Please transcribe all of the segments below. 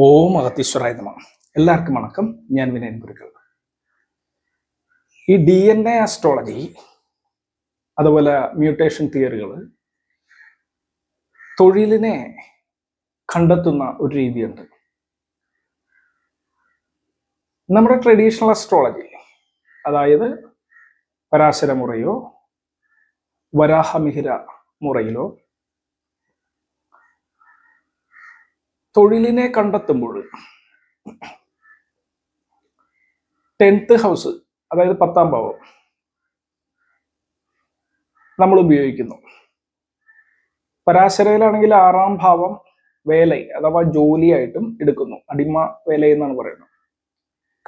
ഓം അഗത്തീശ്വരായ നമ. എല്ലാവർക്കും വണക്കം. ഞാൻ വിനയൻ ഗുരുക്കൾ. ഈ ഡി എൻ എ ആസ്ട്രോളജി അതുപോലെ മ്യൂട്ടേഷൻ തിയറികൾ തൊഴിലിനെ കണ്ടെത്തുന്ന ഒരു രീതിയുണ്ട്. നമ്മുടെ ട്രഡീഷണൽ അസ്ട്രോളജി അതായത് പരാശരമുറയോ വരാഹമിഹിര മുറയിലോ? തൊഴിലിനെ കണ്ടെത്തുമ്പോൾ ടെൻത്ത് ഹൗസ് അതായത് പത്താം ഭാവം നമ്മൾ ഉപയോഗിക്കുന്നു. പരാശരയിലാണെങ്കിൽ ആറാം ഭാവം വേല അഥവാ ജോലിയായിട്ടും എടുക്കുന്നു. അടിമ വേല എന്നാണ് പറയുന്നത്.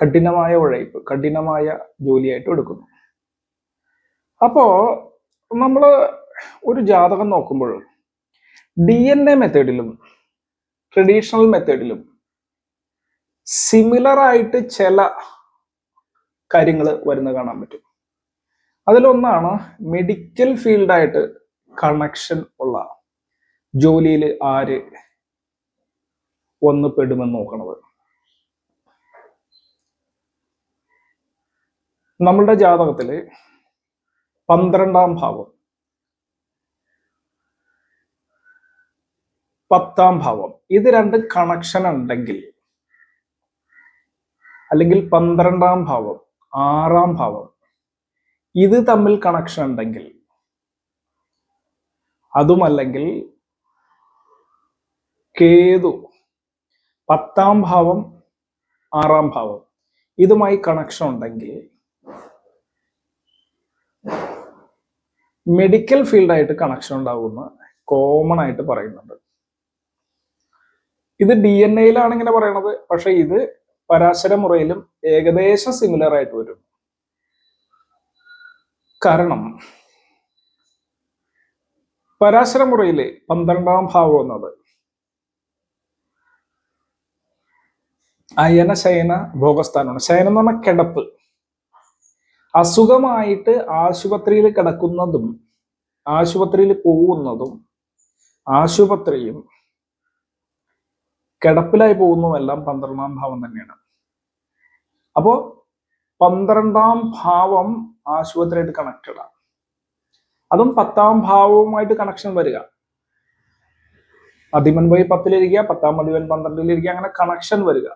കഠിനമായ ഉഴയ്പ് കഠിനമായ ജോലിയായിട്ടും എടുക്കുന്നു. അപ്പോ നമ്മൾ ഒരു ജാതകം നോക്കുമ്പോൾ ഡി എൻ എ മെത്തേഡിലും ട്രഡീഷണൽ മെത്തേഡിലും സിമിലർ ആയിട്ട് ചില കാര്യങ്ങൾ വരുന്ന കാണാൻ പറ്റും. അതിലൊന്നാണ് മെഡിക്കൽ ഫീൽഡായിട്ട് കണക്ഷൻ ഉള്ള ജോലിയിൽ ആര് ഒന്ന് പെടുമെന്ന് നോക്കണത്. നമ്മളുടെ ജാതകത്തിൽ പന്ത്രണ്ടാം ഭാവം പത്താം ഭാവം. ഇത് രണ്ട് കണക്ഷൻ ഉണ്ടെങ്കിൽ അല്ലെങ്കിൽ പന്ത്രണ്ടാം ഭാവം ആറാം ഭാവം ഇത് തമ്മിൽ കണക്ഷൻ ഉണ്ടെങ്കിൽ അതുമല്ലെങ്കിൽ കേതു പത്താം ഭാവം ആറാം ഭാവം ഇതുമായി കണക്ഷൻ ഉണ്ടെങ്കിൽ മെഡിക്കൽ ഫീൽഡായിട്ട് കണക്ഷൻ ഉണ്ടാകുമെന്ന് കോമൺ ആയിട്ട് പറയുന്നുണ്ട്. ഇത് ഡി എൻ എയിലാണ് ഇങ്ങനെ പറയണത്. പക്ഷെ ഇത് പരാശര മുറയിലും ഏകദേശം സിമിലർ ആയിട്ട് വരും. കാരണം പരാശര മുറയിലെ പന്ത്രണ്ടാം ഭാവം എന്നത് അയന ശയന ഭോഗസ്ഥാനമാണ്. ശയനം എന്ന് പറഞ്ഞ കിടപ്പ്. അസുഖമായിട്ട് ആശുപത്രിയിൽ കിടക്കുന്നതും ആശുപത്രിയിൽ പോകുന്നതും ആശുപത്രിയും കിടപ്പിലായി പോകുന്നതെല്ലാം പന്ത്രണ്ടാം ഭാവം തന്നെയാണ്. അപ്പോ പന്ത്രണ്ടാം ഭാവം ആശുപത്രിയായിട്ട് കണക്റ്റഡ് ആണ്. അതും പത്താം ഭാവവുമായിട്ട് കണക്ഷൻ വരിക. അതിമൻ പോയി പത്തിലിരിക്കുക പത്താം അധിപൻ പന്ത്രണ്ടിലിരിക്കുക അങ്ങനെ കണക്ഷൻ വരിക.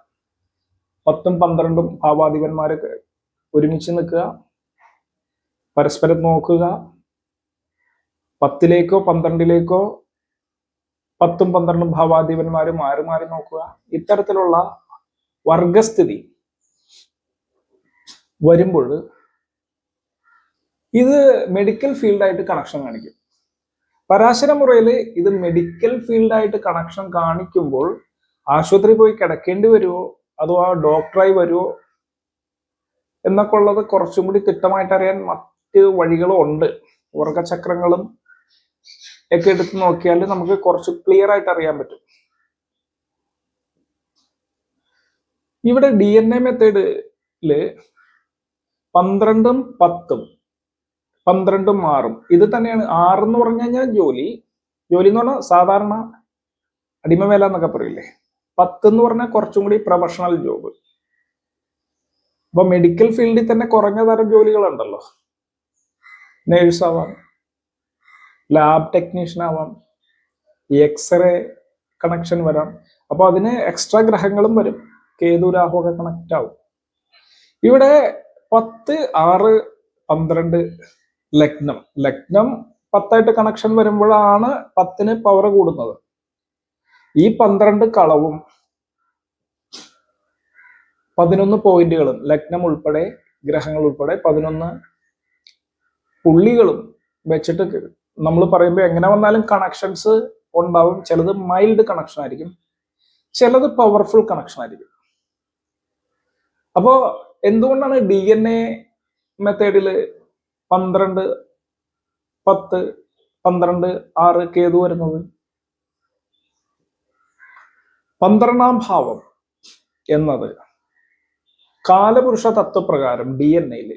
പത്തും പന്ത്രണ്ടും ഭാവാധിപന്മാരൊക്കെ ഒരുമിച്ച് നിൽക്കുക. പരസ്പരം നോക്കുക. പത്തിലേക്കോ പന്ത്രണ്ടിലേക്കോ പത്തും പന്ത്രണ്ടും ഭാവാധിപന്മാര് മാറി മാറി നോക്കുക? ഇത്തരത്തിലുള്ള വർഗസ്ഥിതി വരുമ്പോൾ ഇത് മെഡിക്കൽ ഫീൽഡായിട്ട് കണക്ഷൻ കാണിക്കും. പരാശര മുറയിൽ ഇത് മെഡിക്കൽ ഫീൽഡായിട്ട് കണക്ഷൻ കാണിക്കുമ്പോൾ ആശുപത്രി പോയി കിടക്കേണ്ടി വരുമോ അതോ ആ ഡോക്ടറായി വരുമോ എന്നൊക്കെ ഉള്ളത് കുറച്ചും കൂടി തിട്ടമായിട്ട് അറിയാൻ മറ്റ് വഴികളും ഉണ്ട്. വർഗചക്രങ്ങളും ഒക്കെ എടുത്ത് നോക്കിയാൽ നമുക്ക് കുറച്ച് ക്ലിയർ ആയിട്ട് അറിയാൻ പറ്റും. ഇവിടെ ഡി എൻ എ മെത്തേഡിൽ പന്ത്രണ്ടും പത്തും പന്ത്രണ്ടും ആറും. ഇത് തന്നെയാണ് ആറ് എന്ന് പറഞ്ഞു കഴിഞ്ഞാൽ ജോലി. ജോലി എന്ന് പറഞ്ഞാൽ സാധാരണ അടിമവേല എന്നൊക്കെ പറയില്ലേ? പത്ത് എന്ന് പറഞ്ഞാൽ കുറച്ചും കൂടി പ്രൊഫഷണൽ ജോബ് അപ്പൊ മെഡിക്കൽ ഫീൽഡിൽ തന്നെ കുറഞ്ഞ തരം ജോലികളുണ്ടല്ലോ. നേഴ്സ് ആവാം ലാബ് ടെക്നീഷ്യൻ ആവാം എക്സ്റേ കണക്ഷൻ വരാം. അപ്പോൾ അതിന് എക്സ്ട്രാ ഗ്രഹങ്ങളും വരും. കേതു രാഹു ഒക്കെ കണക്ട് ആവും. ഇവിടെ പത്ത് ആറ് പന്ത്രണ്ട് ലഗ്നം. ലഗ്നം പത്തായിട്ട് കണക്ഷൻ വരുമ്പോഴാണ് പത്തിന് പവർ കൂടുന്നത്. ഈ പന്ത്രണ്ട് കളവും പതിനൊന്ന് പോയിന്റുകളും ലഗ്നം ഉൾപ്പെടെ ഗ്രഹങ്ങൾ ഉൾപ്പെടെ പതിനൊന്ന് പുള്ളികളും വെച്ചിട്ട് നമ്മൾ പറയുമ്പോൾ എങ്ങനെ വന്നാലും കണക്ഷൻസ് ഉണ്ടാവും. ചിലത് മൈൽഡ് കണക്ഷൻ ആയിരിക്കും. ചിലത് പവർഫുൾ കണക്ഷൻ ആയിരിക്കും. അപ്പോൾ എന്തുകൊണ്ടാണ് ഡി എൻ എ മെത്തേഡിൽ പന്ത്രണ്ട് പത്ത് പന്ത്രണ്ട് ആറ് കേതു വരുന്നത്? പന്ത്രണ്ടാം ഭാവം എന്നത് കാലപുരുഷ തത്വപ്രകാരം ഡി എൻ എയിൽ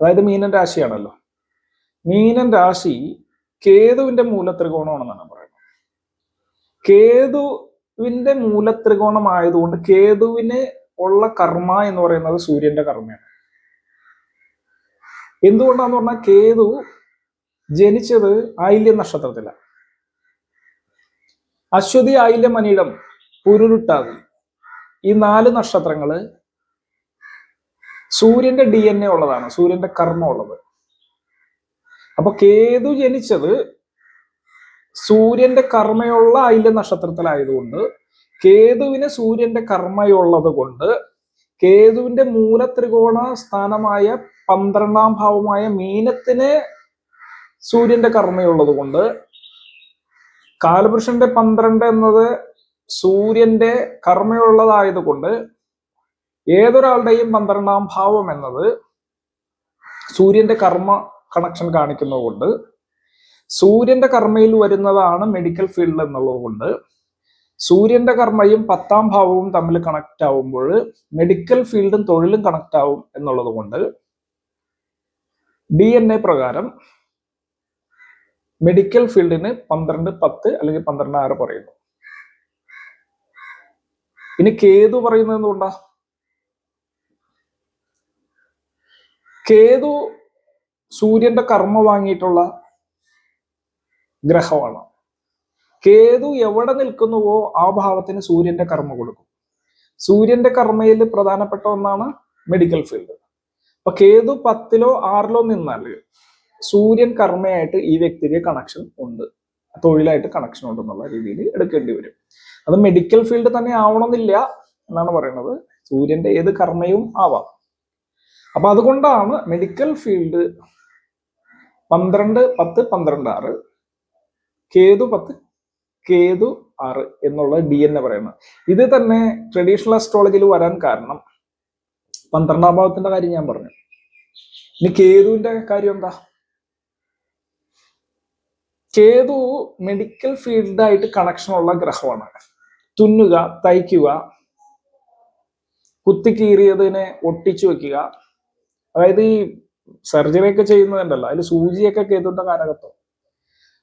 അതായത് മീനൻ രാശിയാണല്ലോ. മീനൻ രാശി കേതുവിന്റെ മൂലത്രികോണമാണെന്നാണ് പറയുന്നത്. കേതുവിന്റെ മൂലത്രികോണമായതുകൊണ്ട് കേതുവിന് ഉള്ള കർമ്മ എന്ന് പറയുന്നത് സൂര്യന്റെ കർമ്മയാണ്. എന്തുകൊണ്ടാന്ന് പറഞ്ഞാൽ കേതു ജനിച്ചത് ആയില്യ നക്ഷത്രത്തിലാണ്. അശ്വതി ആയില്യം അനിടം പുരുരുട്ടാതി ഈ നാല് നക്ഷത്രങ്ങൾ സൂര്യന്റെ ഡി എൻ എ ഉള്ളതാണ് സൂര്യന്റെ കർമ്മം ഉള്ളത്. അപ്പൊ കേതു ജനിച്ചത് സൂര്യന്റെ കർമ്മയുള്ള അയില നക്ഷത്രത്തിലായതുകൊണ്ട് കേതുവിന് സൂര്യന്റെ കർമ്മയുള്ളത് കൊണ്ട് കേതുവിന്റെ മൂലത്രികോണ സ്ഥാനമായ പന്ത്രണ്ടാം ഭാവമായ മീനത്തിന് സൂര്യന്റെ കർമ്മയുള്ളത് കൊണ്ട് കാലപുരുഷന്റെ പന്ത്രണ്ട് എന്നത് സൂര്യന്റെ കർമ്മയുള്ളതായതുകൊണ്ട് ഏതൊരാളുടെയും പന്ത്രണ്ടാം ഭാവം എന്നത് സൂര്യന്റെ കർമ്മ കണക്ഷൻ കാണിക്കുന്നതുകൊണ്ട് സൂര്യന്റെ കർമ്മയിൽ വരുന്നതാണ് മെഡിക്കൽ ഫീൽഡ് എന്നുള്ളത് കൊണ്ട് സൂര്യന്റെ കർമ്മയും പത്താം ഭാവവും തമ്മിൽ കണക്ട് ആവുമ്പോൾ മെഡിക്കൽ ഫീൽഡും തൊഴിലും കണക്ട് ആവും എന്നുള്ളത് കൊണ്ട് ഡി എൻ എ പ്രകാരം മെഡിക്കൽ ഫീൽഡിന് പന്ത്രണ്ട് പത്ത് അല്ലെങ്കിൽ പന്ത്രണ്ട് ആറ് പറയുന്നു. ഇനി കേതു പറയുന്നത് എന്തുകൊണ്ടാ? കേതു സൂര്യന്റെ കർമ്മ വാങ്ങിയിട്ടുള്ള ഗ്രഹമാണ്. കേതു എവിടെ നിൽക്കുന്നുവോ ആ ഭാവത്തിന് സൂര്യന്റെ കർമ്മ കൊടുക്കും. സൂര്യന്റെ കർമ്മയിൽ പ്രധാനപ്പെട്ട ഒന്നാണ് മെഡിക്കൽ ഫീൽഡ് അപ്പൊ കേതു പത്തിലോ ആറിലോ നിന്നാൽ സൂര്യൻ കർമ്മയായിട്ട് ഈ വ്യക്തിക്ക് കണക്ഷൻ ഉണ്ട്. തൊഴിലായിട്ട് കണക്ഷൻ ഉണ്ടെന്നുള്ള രീതിയിൽ എടുക്കേണ്ടി വരും. അത് മെഡിക്കൽ ഫീൽഡ് തന്നെ ആവണമെന്നില്ല എന്നാണ് പറയുന്നത്. സൂര്യന്റെ ഏത് കർമ്മയും ആവാം. അപ്പൊ അതുകൊണ്ടാണ് മെഡിക്കൽ ഫീൽഡ് പന്ത്രണ്ട് പത്ത് പന്ത്രണ്ട് ആറ് കേതു പത്ത് കേതു ആറ് എന്നുള്ള ഡി എൻ എ പറയുന്നത്. ഇത് തന്നെ ട്രഡീഷണൽ അസ്ട്രോളജിയിൽ വരാൻ കാരണം പന്ത്രണ്ടാം ഭാവത്തിന്റെ കാര്യം ഞാൻ പറഞ്ഞു. ഇനി കേതുവിന്റെ കാര്യം എന്താ? കേതു മെഡിക്കൽ ഫീൽഡായിട്ട് കണക്ഷൻ ഉള്ള ഗ്രഹമാണ്. തുന്നുക തയ്ക്കുക കുത്തിക്കീറിയതിനെ ഒട്ടിച്ചു വെക്കുക. അതായത് ഈ സർജറി ഒക്കെ ചെയ്യുന്നതുണ്ടല്ലോ. അതിൽ സൂചിയൊക്കെ കേതുവിന്റെ കാരകത്വം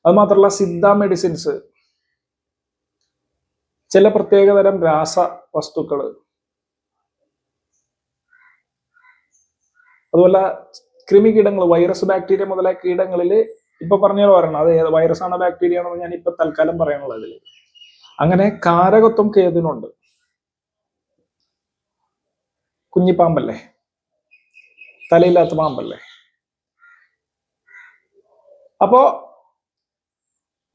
അത് മാത്രമല്ല സിദ്ധ മെഡിസിൻസ്. ചില പ്രത്യേകതരം രാസ വസ്തുക്കൾ അതുപോലെ കൃമികീടങ്ങൾ വൈറസ് ബാക്ടീരിയ മുതലായ കീടങ്ങളിൽ ഇപ്പൊ പറഞ്ഞ പറയണം അത് വൈറസ് ആണോ ബാക്ടീരിയ ആണോ ഞാൻ ഇപ്പൊ തൽക്കാലം പറയാനുള്ളത് ഇതിൽ അങ്ങനെ കാരകത്വം കേതിനുണ്ട് കുഞ്ഞിപ്പാമ്പല്ലേ? തലയില്ലാത്ത പാമ്പല്ലേ? അപ്പോ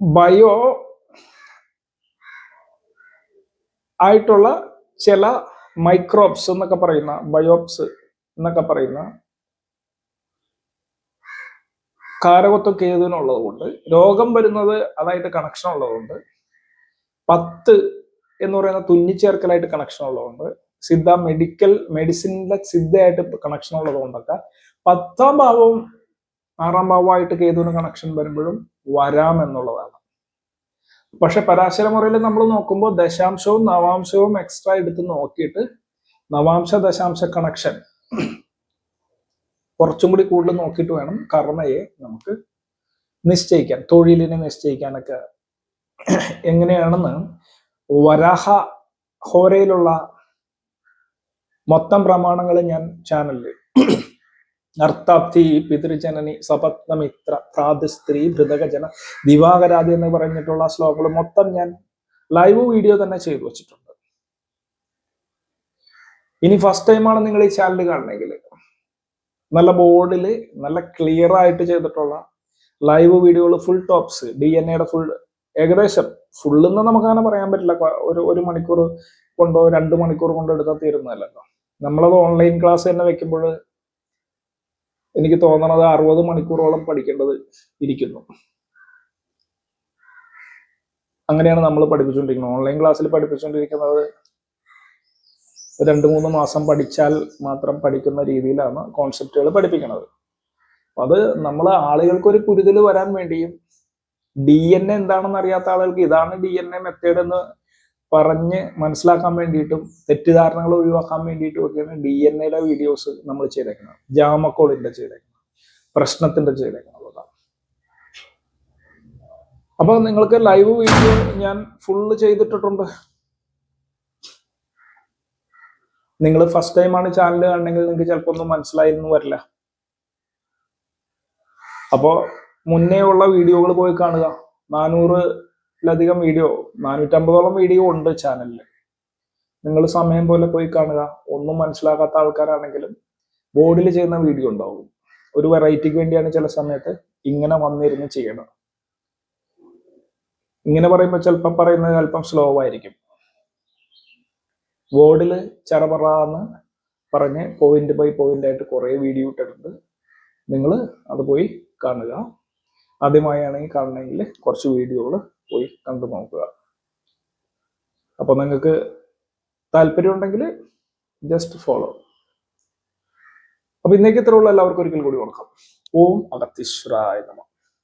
ബയോ ആയിട്ടുള്ള ചില മൈക്രോബ്സ് എന്നൊക്കെ പറയുന്ന ബയോപ്സ് എന്നൊക്കെ പറയുന്ന കാരകത്വം കേതുവിനുള്ളത് കൊണ്ട് രോഗം വരുന്നത് അതായത് കണക്ഷൻ ഉള്ളതുകൊണ്ട് പത്ത് എന്ന് പറയുന്ന തുന്നിച്ചേർക്കലായിട്ട് കണക്ഷൻ ഉള്ളതുകൊണ്ട് സിദ്ധ മെഡിക്കൽ മെഡിസിനിലെ സിദ്ധയായിട്ട് കണക്ഷൻ ഉള്ളത് കൊണ്ടൊക്കെ പത്താം ഭാവവും ആറാം ഭാവമായിട്ട് കേതുവിന് കണക്ഷൻ വരുമ്പോഴും വരാം എന്നുള്ളതാണ്. പക്ഷെ പരാശരമുറയിൽ നമ്മൾ നോക്കുമ്പോൾ ദശാംശവും നവാംശവും എക്സ്ട്രാ എടുത്ത് നോക്കിയിട്ട് നവാംശ ദശാംശ കണക്ഷൻ കുറച്ചും കൂടി കൂടുതൽ നോക്കിയിട്ട് വേണം കർമ്മയെ നമുക്ക് നിശ്ചയിക്കാൻ തൊഴിലിനെ നിശ്ചയിക്കാനൊക്കെ. എങ്ങനെയാണെന്ന് വരാഹ ഹോരയിലുള്ള മൊത്തം പ്രമാണങ്ങൾ ഞാൻ ചാനലിൽ അർത്ഥാപ്തി പിതൃജനനി സപത്നമിത്ര പ്രാതസ്ത്രീ ഭൃതകജന ദിവാകരാതി എന്ന് പറഞ്ഞിട്ടുള്ള ശ്ലോകങ്ങൾ മൊത്തം ഞാൻ ലൈവ് വീഡിയോ തന്നെ ചെയ്തു വെച്ചിട്ടുണ്ട്. ഇനി ഫസ്റ്റ് ടൈമാണ് നിങ്ങൾ ഈ ചാനൽ കാണണമെങ്കിൽ നല്ല ബോർഡിൽ നല്ല ക്ലിയർ ആയിട്ട് ചെയ്തിട്ടുള്ള ലൈവ് വീഡിയോകൾ ഫുൾ ടോപ്സ് ഡി എൻ എയുടെ ഫുൾ ഏകദേശം ഫുള്ളെന്ന് നമുക്കങ്ങനെ പറയാൻ പറ്റില്ല. ഒരു ഒരു മണിക്കൂർ കൊണ്ടോ രണ്ട് മണിക്കൂർ കൊണ്ടോ എടുത്താൽ തീരുന്നതല്ലല്ലോ നമ്മളത് ഓൺലൈൻ ക്ലാസ് തന്നെ വെക്കുമ്പോൾ എനിക്ക് തോന്നണത് അറുപത് മണിക്കൂറോളം പഠിക്കേണ്ടത് ഇരിക്കുന്നു. അങ്ങനെയാണ് നമ്മൾ പഠിപ്പിച്ചുകൊണ്ടിരിക്കുന്നത് ഓൺലൈൻ ക്ലാസ്സിൽ പഠിപ്പിച്ചുകൊണ്ടിരിക്കുന്നത് രണ്ട് മൂന്ന് മാസം പഠിച്ചാൽ മാത്രം പഠിക്കുന്ന രീതിയിലാണ് കോൺസെപ്റ്റുകൾ പഠിപ്പിക്കുന്നത് അത് നമ്മൾ ആളുകൾക്ക് ഒരു കുരുതൽ വരാൻ വേണ്ടിയും ഡി എൻ എ എന്താണെന്ന് അറിയാത്ത ആളുകൾക്ക് ഇതാണ് ഡി എൻ എ മെത്തേഡ് എന്ന് പറഞ്ഞ് മനസ്സിലാക്കാൻ വേണ്ടിയിട്ടും തെറ്റിദ്ധാരണകൾ ഒഴിവാക്കാൻ വേണ്ടിയിട്ടും ഒക്കെയാണ് ഡി എൻ എയുടെ വീഡിയോസ് നമ്മൾ ചെയ്തേക്കുന്നത്. ജാമക്കോളിന്റെ ചെയ്തേക്കുന്നത്. പ്രശ്നത്തിന്റെ ചെയ്തേക്കുന്നത് അപ്പൊ നിങ്ങൾക്ക് ലൈവ് വീഡിയോ ഞാൻ ഫുള്ള് ചെയ്തിട്ടിട്ടുണ്ട്. നിങ്ങൾ ഫസ്റ്റ് ടൈമാണ് ചാനൽ കാണണമെങ്കിൽ നിങ്ങൾക്ക് ചിലപ്പോൾ ഒന്നും മനസ്സിലായിരുന്നു വരില്ല. അപ്പോൾ മുന്നേ ഉള്ള വീഡിയോകൾ പോയി കാണുക. നാനൂറിലധികം വീഡിയോ നാനൂറ്റമ്പതോളം വീഡിയോ ഉണ്ട് ചാനലിൽ നിങ്ങൾ സമയം പോലെ പോയി കാണുക. ഒന്നും മനസ്സിലാകാത്ത ആൾക്കാരാണെങ്കിലും ബോർഡിൽ ചെയ്യുന്ന വീഡിയോ ഉണ്ടാവും. ഒരു വെറൈറ്റിക്ക് വേണ്ടിയാണ് ചില സമയത്ത് ഇങ്ങനെ വന്നിരുന്ന് ചെയ്യണം ഇങ്ങനെ പറയുമ്പോൾ ചിലപ്പം പറയുന്നത് അല്പം സ്ലോ ആയിരിക്കും. ബോർഡിൽ ചറപറാന്ന് പറഞ്ഞ് പോയിന്റ് ബൈ പോയിന്റ് ആയിട്ട് കുറേ വീഡിയോ ഇട്ടിട്ടുണ്ട്. നിങ്ങൾ അത് പോയി കാണുക. ആദ്യമായാണെങ്കിൽ കാണണമെങ്കിൽ കുറച്ച് വീഡിയോകൾ പോയി കണ്ടു നോക്കുക. അപ്പോൾ നിങ്ങൾക്ക് താല്പര്യമുണ്ടെങ്കിൽ ജസ്റ്റ് ഫോളോ അപ്പൊ ഇന്നേക്ക് ഇത്രയുള്ള എല്ലാവർക്കും ഒരിക്കൽ കൂടി കൊടുക്കാം ഓം അഗത്തീശ്വരായ നമ.